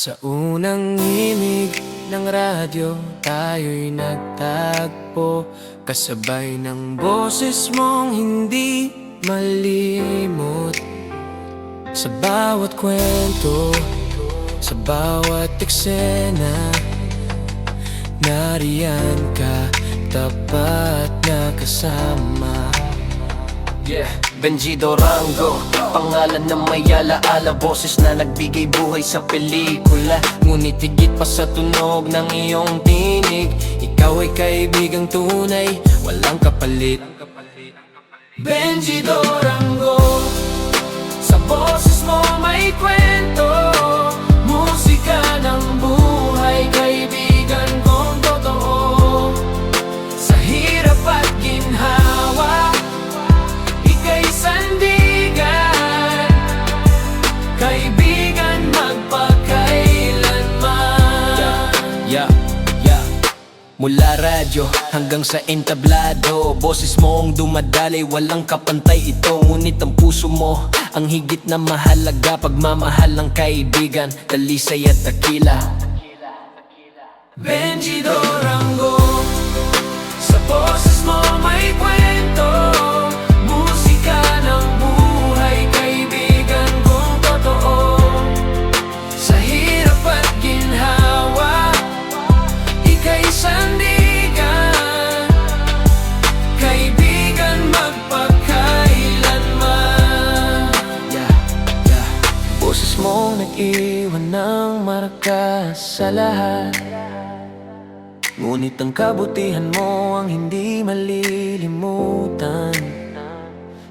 Sa unang himig ng radyo Tayo'y nagtagpo. Kasabay ng boses mong hindi malimot. Sa bawat kwento Sa bawat eksena Nariyan ka Tapat na kasama. Yeah, Benji Dorango Pangalan na may alaala Boses na nagbigay buhay sa pelikula. Ngunit higit pa sa tunog ng iyong tinig Ikaw ay kaibigang tunay Walang kapalit. Benji Dorango Sa boses mo may kwento Kaibigan magpakailanman. Yeah, yeah. Mula radyo hanggang sa entablado. Boses mo ang dumadalay, walang kapantay ito. Ngunit ang puso mo ang higit na mahalaga. Pagmamahal ng kaibigan, talisay at takila Benji Dorango nag-iwan ng marka sa lahat. Ngunit ang kabutihan mo ang hindi malilimutan.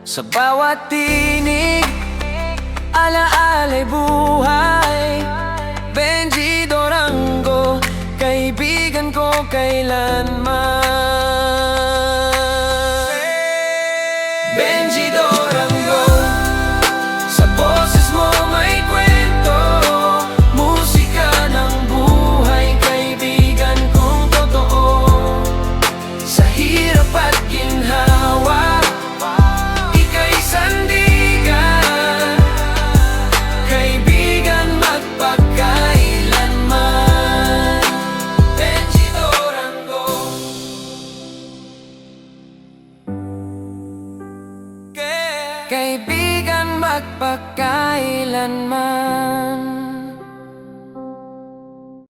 Sa bawat tinig, alaala'y buhay. Benji Dorango, kaibigan ko kailanman hirap at ginhawa Ika'y sandigan Kaibigan magpakailanman Benji Dorango Kaibigan magpakailanman